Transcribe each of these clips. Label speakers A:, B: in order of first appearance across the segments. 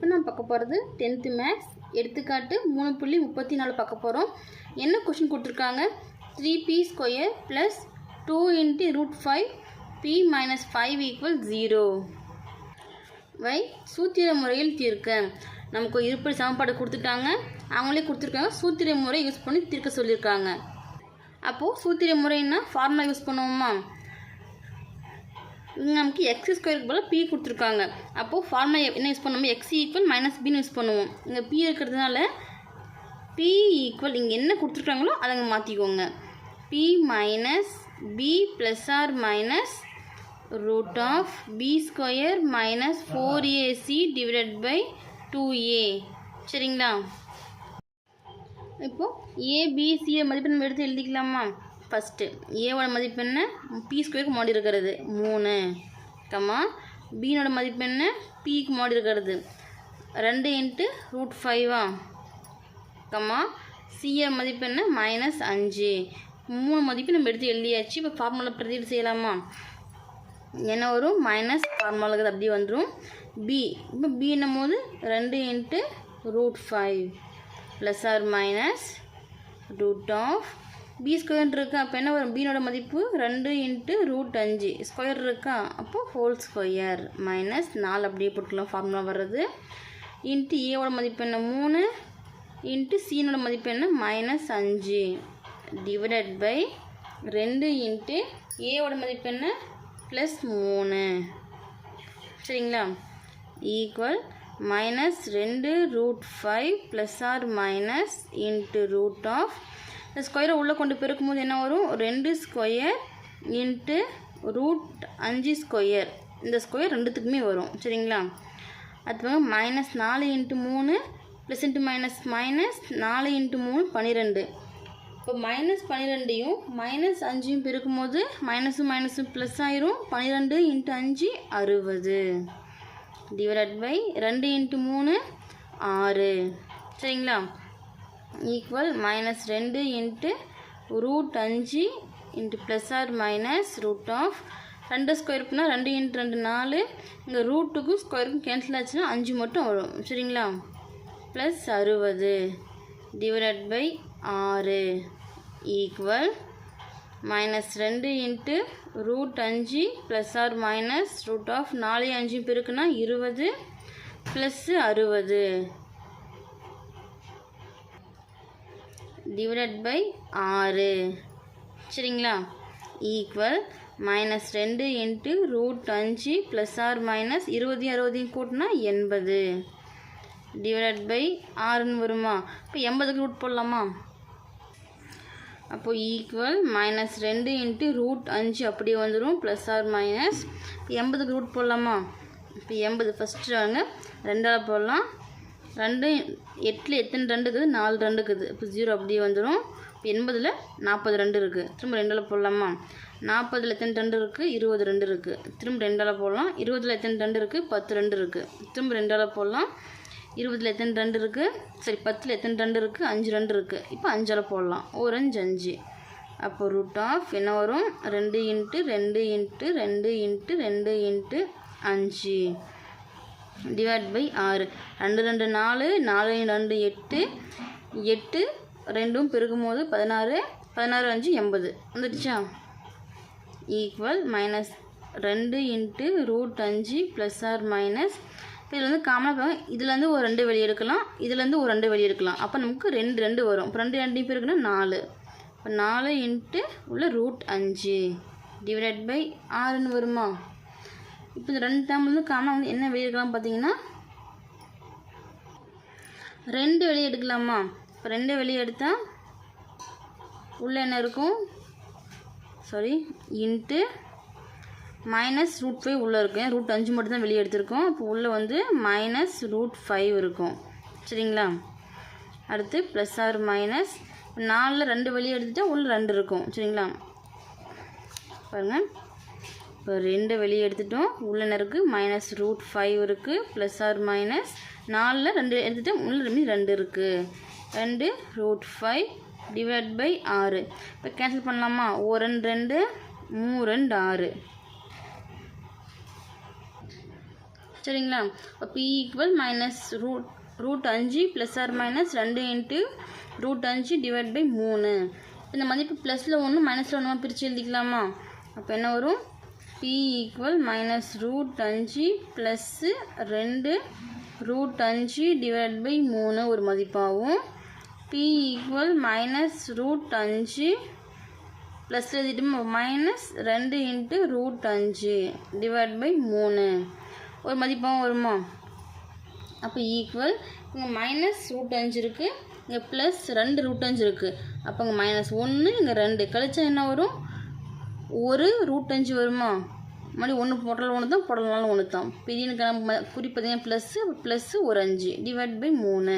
A: இப்போ நான் பார்க்க போகிறது டென்த்து மேக்ஸ். எடுத்துக்காட்டு மூணு புள்ளி முப்பத்தி நாலு பார்க்க போகிறோம். என்ன கொஷின் கொடுத்துருக்காங்க? Three B square plus two into root five B minus five equal zero வை சூத்திர முறையில் தீர்க்க. நமக்கு இருப்படி சமன்பாடு கொடுத்துட்டாங்க. அவங்களே கொடுத்துருக்காங்க. சூத்திர முறை யூஸ் பண்ணி தீர்க்க சொல்லியிருக்காங்க. அப்போது சூத்திர முறைன்னா ஃபார்முலா யூஸ் பண்ணுவோமா? இங்கே நமக்கு எக்ஸ் ஸ்கொயருக்கு போல் பி கொடுத்துருக்காங்க. அப்போது ஃபார்முலா என்ன யூஸ் பண்ணுவோம்? எக்ஸ் ஈக்குவல் மைனஸ் பின்னு யூஸ் பண்ணுவோம். இங்கே பி இருக்கிறதுனால பி ஈக்குவல் இங்கே என்ன கொடுத்துருக்காங்களோ அதை அங்கே மாற்றிக்கோங்க B minus B plus or minus root of B square minus four AC divided by two A சரிங்களா? இப்போது ஏபிசியை மதிப்பெண் நம்ம எடுத்து எழுதிக்கலாமா? ஃபஸ்ட்டு ஏவோட என்ன? பி ஸ்கொயருக்கு மாடி இருக்கிறது. மூணு. கம்மா பீனோட என்ன? பிக்கு மாடி இருக்கிறது. ரெண்டு இன்ட்டு ரூட் ஃபைவா கம்மா சிஏ என்ன? மைனஸ் அஞ்சு. மூணு மதிப்பு நம்ம எடுத்து எழுதியாச்சு. இப்போ ஃபார்முலா பிரதியீடு செய்யலாமா? என்ன வரும்? மைனஸ் ஃபார்முலாக்கு அப்படியே வந்துடும் பி இப்போ பின்னும் போது ரெண்டு into root five plus or minus root of B square இருக்கா? அப்போ என்ன வரும்? பீனோட மதிப்பு ரெண்டு இன்ட்டு ரூட் அஞ்சு. ஸ்கொயர் இருக்கா? அப்போ ஹோல் ஸ்கொயர் மைனஸ் நாலு அப்படியே போட்டுக்கலாம். ஃபார்முலா வர்றது. இன்ட்டு ஏவோட மதிப்பு என்ன? மூணு. இன்ட்டு சீனோட மதிப்பு என்ன? மைனஸ் அஞ்சு. டிவைடட் பை ரெண்டு இன்ட்டு ஏவோட மதிப்பு என்ன? ப்ளஸ் மூணு. சரிங்களா? ஈக்குவல் மைனஸ் ரெண்டு root five plus or minus into root of இந்த ஸ்கொயரை உள்ளே கொண்டு பெருக்கும்போது என்ன வரும்? ரெண்டு ஸ்கொயர் இன்ட்டு ரூட் அஞ்சு ஸ்கொயர் இந்த ஸ்கொயர் ரெண்டுத்துக்குமே வரும். சரிங்களா? அது மைனஸ் நாலு இன்ட்டு மூணு ப்ளஸ் இன்ட்டு மைனஸ் மைனஸ் நாலு இன்ட்டு மூணு பன்னிரெண்டு இப்போ மைனஸ் பன்னிரெண்டையும் மைனஸ் அஞ்சையும் பெருக்கும்போது மைனஸும் மைனஸும் ப்ளஸ் ஆயிரும். பன்னிரெண்டு இன்ட்டு அஞ்சு அறுபது. டிவைட் பை ரெண்டு இன்ட்டு மூணு ஆறு. சரிங்களா? ஈக்குவல் மைனஸ் ரெண்டு இன்ட்டு ரூட் அஞ்சு into plus or minus root of ரெண்டு ஸ்கொயர் பண்ணால் ரெண்டு இன்ட்டு ரெண்டு நாலு. இங்கே ரூட்டுக்கும் ஸ்கொயருக்கும் கேன்சல் ஆச்சுன்னா அஞ்சு மட்டும் வரும். சரிங்களா? ப்ளஸ் அறுபது டிவைட் பை ஆறு ஈக்குவல் மைனஸ் ரெண்டு இன்ட்டு ரூட் அஞ்சு plus or minus root of நாலு அஞ்சு பேருக்குன்னா இருபது ப்ளஸ்ஸு அறுபது. டிவைடட் பை ஆறு. சரிங்களா? ஈக்குவல் மைனஸ் ரெண்டு இன்ட்டு ரூட் அஞ்சு ப்ளஸ் ஆர் மைனஸ் இருபதையும் அறுபதையும் கூட்டினா எண்பது. டிவைடட் பை ஆறுன்னு வருமா? இப்போ எண்பதுக்கு ரூட் போடலாமா? அப்போது ஈக்குவல் மைனஸ் ரெண்டு இன்ட்டு ரூட் அஞ்சு அப்படியே வந்துடும் ப்ளஸ் ஆர் மைனஸ் எண்பதுக்கு ரூட் போடலாமா? இப்போ எண்பது ஃபஸ்ட்டு வாங்க ரெண்டால் போடலாம். ரெண்டு எட்டில் எத்தனை ரெண்டு இருக்குது? நாலு ரெண்டு இருக்குது. இப்போ ஜீரோ அப்படியே வந்துடும் இப்போ எண்பதில் நாற்பது ரெண்டு இருக்குது. திரும்ப ரெண்டில் போடலாமா? நாற்பதில் எத்தனை ரெண்டு இருக்குது? இருபது ரெண்டு இருக்குது. திரும்ப ரெண்டால் போடலாம். இருபதில் எத்தனை ரெண்டு இருக்குது? பத்து ரெண்டு இருக்குது. திரும்ப ரெண்டால் போடலாம். இருபதில் எத்தனை ரெண்டு இருக்குது? சரி பத்தில் எத்தனை ரெண்டு இருக்குது? அஞ்சு ரெண்டு இருக்குது. இப்போ அஞ்சால் போடலாம். ஒரு அஞ்சு அஞ்சு. அப்போ ரூட் ஆஃப் என்ன வரும்? ரெண்டு இன்ட்டு ரெண்டு இன்ட்டு ரெண்டு இன்ட்டு ரெண்டு இன்ட்டு அஞ்சு. டிவைட் பை ஆறு. ரெண்டு ரெண்டு நாலு நாலு ரெண்டு எட்டு எட்டு ரெண்டும் பெருக்கும்போது பதினாறு பதினாறு அஞ்சு எண்பது. வந்துடுச்சா? ஈக்குவல் மைனஸ் ரெண்டு இன்ட்டு ரூட் அஞ்சு ப்ளஸ் ஆர் மைனஸ் இதில் வந்து காமனாக இதுலேருந்து ஒரு ரெண்டு வெளியே எடுக்கலாம். இதுலேருந்து ஒரு ரெண்டு வெளியே எடுக்கலாம். அப்போ நமக்கு ரெண்டு ரெண்டு வரும். இப்போ ரெண்டு ரெண்டு பேருக்குன்னா நாலு. இப்போ நாலு இன்ட்டு உள்ள ரூட் அஞ்சு. டிவைட் பை ஆறுன்னு வருமா? இப்போ இந்த ரெண்டு டேம் வந்து காமனாக வந்து என்ன வெளியே எடுக்கலாம் பார்த்தீங்கன்னா ரெண்டு வெளியே எடுக்கலாமா? இப்போ ரெண்டு வெளியே எடுத்தால் உள்ளே என்ன இருக்கும்? Sorry into minus root five உள்ளே இருக்கும். ரூட் அஞ்சு மட்டும் தான் வெளியே எடுத்திருக்கோம். அப்போ உள்ளே வந்து மைனஸ் ரூட் ஃபைவ் இருக்கும். சரிங்களா? அடுத்து ப்ளஸ் ஆர் மைனஸ் நாலில் ரெண்டு வெளியே எடுத்துட்டா உள்ளே ரெண்டு இருக்கும். சரிங்களா? பாருங்கள் இப்போ ரெண்டு வெளியே எடுத்துட்டோம். உள்ள இருக்குது மைனஸ் ரூட் ஃபைவ் இருக்குது ப்ளஸ் ஆர் மைனஸ் நாலில் ரெண்டு எடுத்துட்டோம். உள்ள ரெண்டு ரெண்டு இருக்குது ரெண்டு ரூட் ஃபைவ் டிவைட் பை ஆறு. இப்போ கேன்சல் பண்ணலாமா? ஓ ரெண்டு ரெண்டு மூ ரெண்டு ஆறு. சரிங்களா? இப்போ B equal minus root root அஞ்சு ப்ளஸ் ஆர் மைனஸ் ரெண்டு இன்ட்டு ரூட் அஞ்சு டிவைட் பை மூணு. இந்த மதிப்பு ப்ளஸில் ஒன்று மைனஸில் ஒன்றுமா பிரித்து எழுதிக்கலாமா? அப்போ என்ன வரும்? பி ஈக்குவல் மைனஸ் ரூட் அஞ்சு ப்ளஸ்ஸு ரெண்டு ரூட் அஞ்சு டிவைட் பை மூணு ஒரு மதிப்பாகும். பி ஈக்குவல் மைனஸ் ரூட் அஞ்சு ப்ளஸ் எழுதிட்டு மைனஸ் ரெண்டு இன்ட்டு ரூட் அஞ்சு டிவைட் பை மூணு. ஒரு மதிப்பாகவும் வருமா? அப்போ ஈக்குவல் இங்கே மைனஸ் ரூட் அஞ்சு இருக்குது இங்கே ப்ளஸ் ரெண்டு ரூட் அஞ்சு இருக்குது அப்போ இங்கே மைனஸ் ஒன்று இங்கே ரெண்டு. கழிச்சா என்ன வரும்? ஒரு ரூட் அஞ்சு வருமா? மறுபடியும் ஒன்று போட்டாலும் ஒன்று தான் போடலனாலும் ஒன்று தான் பெரியனுக்கான குறி பார்த்தீங்கன்னா ப்ளஸ்ஸு ப்ளஸ்ஸு ஒரு அஞ்சு. டிவைட் பை மூணு.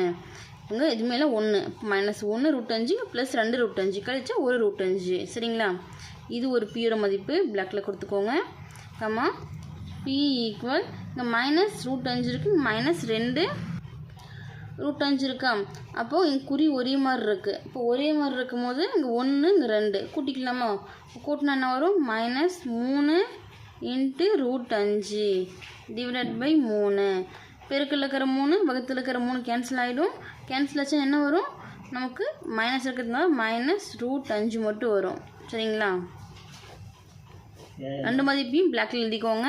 A: இங்கே இதுமேல ஒன்று மைனஸ் ஒன்று ரூட் அஞ்சு ப்ளஸ் ரெண்டு ரூட் அஞ்சு. கழிச்சா ஒரு ரூட் அஞ்சு. சரிங்களா? இது ஒரு பியோட மதிப்பு. பிளாக்கில் கொடுத்துக்கோங்க. கம்மா பி ஈக்குவல் இங்கே மைனஸ் ரூட் அஞ்சு இருக்குது மைனஸ் ரெண்டு ரூட் அஞ்சு இருக்கா? அப்போது இங்கே குறி ஒரே மாதிரி இருக்குது இப்போ ஒரே மாதிரி இருக்கும்போது இங்கே ஒன்று இங்கே ரெண்டு. கூட்டிக்கலாமா? கூட்டினா என்ன வரும்? மைனஸ் மூணு இன்ட்டு ரூட் அஞ்சு டிவைடட் பை மூணு. பெருக்கில் இருக்கிற மூணு வகுத்தில் இருக்கிற மூணு கேன்சல் ஆகிடும் கேன்சல் ஆச்சா என்ன வரும்? நமக்கு மைனஸ் இருக்கிறதுனால மைனஸ் ரூட் அஞ்சு மட்டும் வரும். சரிங்களா? ரெண்டு மதிப்பையும் பிளாக்ல எழுதிக்கோங்க.